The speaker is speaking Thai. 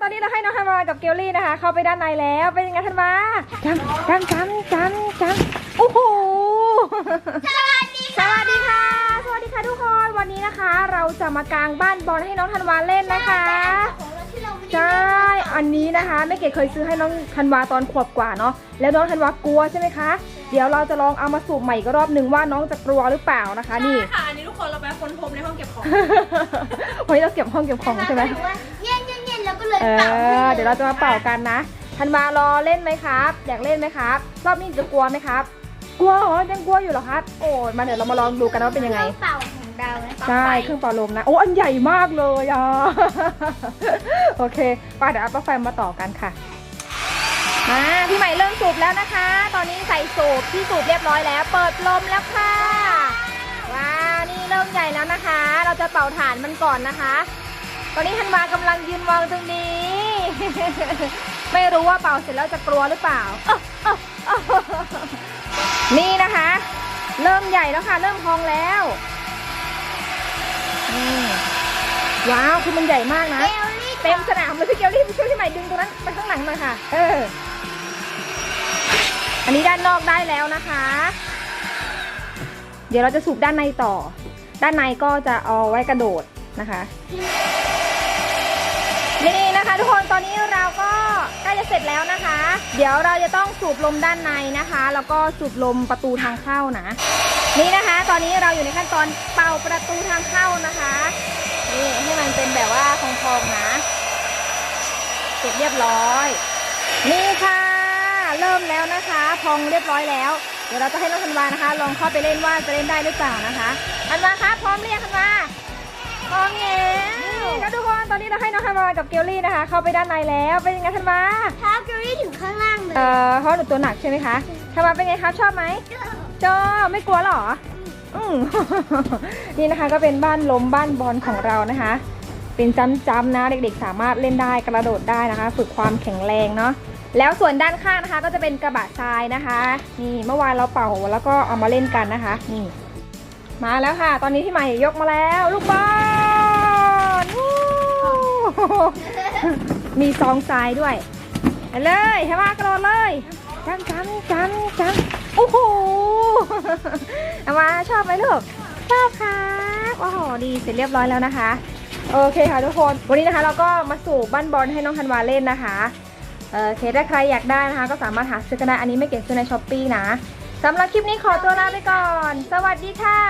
ตอนนี้เราให้น้องธันวากับเกลลี่นะคะ เข้าไปด้านในแล้วเป็นยังไงธันวาจำจำจำจำจำโอ้โหสวัสดีสวัสดีค่ะ สวัสดีค่ะทุกคนวันนี้นะคะ เราจะมากางบ้านบอลให้น้องธันวาเล่นนะคะ ใช่ อันนี้นะคะแม่เกดเคยซื้อให้น้องธันวาตอนขวบกว่าเนาะแล้วน้องธันวากลัวใช่ไหมคะ เดี๋ยวเราจะลองเอามาสูบใหม่อีก็รอบหนึ่งว่าน้องจะกลัวหรือเปล่านะคะ นี่ค่ะอันนี้ทุกคนเราไปค้นพบในห้องเก็บของวันนี้เราเก็บห้องเก็บของใช่ไหม เย็นเย็นเย็นแล้วก็เลยเอเป่าให้อ ลเดี๋ยวเราจะมาเป่ากันนะ ธันวารอเล่นไหมครับ อยากเล่นไหมครับ รอบนี้จะกลัวไหมครับ กลัวเหรอยังกลัวอยู่เหรอครับ โอ้ยมาเดี๋ยวเรามาลองดูกันว่าเป็นยังไง ครื่องเป่าของเรานะใช่ เครื่องเป่าลมนะ โอ้ อันใหญ่มากเลยอะ โอเคไปเดี๋ยวเอาปลั๊กไฟมาต่อกันค่ะ มาพี่ใหม่เริ่มสูบแล้วนะคะ ตอนนี้ใส่สูบที่สูบเรียบร้อยแล้ว เปิดลมแล้วค่ะ ว้าว นี่เริ่มใหญ่แล้วนะคะ เราจะเป่าฐานมันก่อนนะคะ ตอนนี้ธันวากำลังยืนมองตรงนี้ ไม่รู้ว่าเป่าเสร็จแล้วจะกลัวหรือเปล่าอ๊ะอ๊ะอ๊ะนี่นะคะ เริ่มใหญ่แล้วค่ะ เริ่มพองแล้วนี่ว้าวคือมันใหญ่มากนะเกลลี่เต็มสนามเลยพี่เกลลี่ช่วยพี่ใหม่ดึงตรงนั้นไปข้างหลังหน่อยค่ะ เออ อันนี้ด้านนอกได้แล้วนะคะ เดี๋ยวเราจะสูบด้านในต่อ ด้านในก็จะเอาไว้กระโดดนะคะ อนนี้เราก็ใกล้จะเสร็จแล้วนะคะ เดี๋ยวเราจะต้องสูบลมด้านในนะคะ แล้วก็สูบลมประตูทางเข้านะ นี่นะคะ ตอนนี้เราอยู่ในขั้นตอนเป่าประตูทางเข้านะคะ นี่ให้มันเป็นแบบว่าพองๆนะ เสร็จเรียบร้อย นี่ค่ะ เริ่มแล้วนะคะ พองเรียบร้อยแล้ว เดี๋ยวเราจะให้น้องธันวานะคะ ลองเข้าไปเล่นว่าจะเล่นได้หรือเปล่านะคะธันวาคะพร้อมหรือยังธันวา อนนี้เราให้น้องธันวากับเกลลี่นะคะ เข้าไปด้านในแล้วเป็นยังไงธันวาเท้าเกลลี่ถึงข้างล่างเลยเอ่อเพราะหนูตัวหนักใช่ไหมคะธันวาเป็นไงครับชอบไหมชอบไม่กลัวหรออืมนี่นะคะก็เป็นบ้านล้มบ้านบอลของเรานะคะ เป็นจำๆนะเด็กๆ สามารถเล่นได้กระโดดได้นะคะ ฝึกความแข็งแรงเนาะแล้วส่วนด้านข้างนะคะก็จะเป็นกระบะทรายนะคะ นี่เมื่อวานเราเป่าแล้วก็เอามาเล่นกันนะคะ นี่ มาแล้วค่ะ ตอนนี้พี่ใหม่ยกมาแล้ว ลูกบอลวู้ มีซองทรายด้วยไปเลยให้มากระโดดเลยจำจำจำจำโอ้โหเอามาชอบไหมลูก ชอบครับโอ้โหดีเสร็จเรียบร้อยแล้วนะคะ โอเคค่ะทุกคน วันนี้นะคะเราก็มาสู่บ้านบอลให้น้องธันวาเล่นนะคะเออโอเคถ้าใครอยากได้นะคะ ก็สามารถหาซื้อกันได้อันนี้ไม่เก็บซื้อในช้อปปี้นะสำหรับคลิปนี้ขอตัวลาไปก่อน สวัสดีค่ะ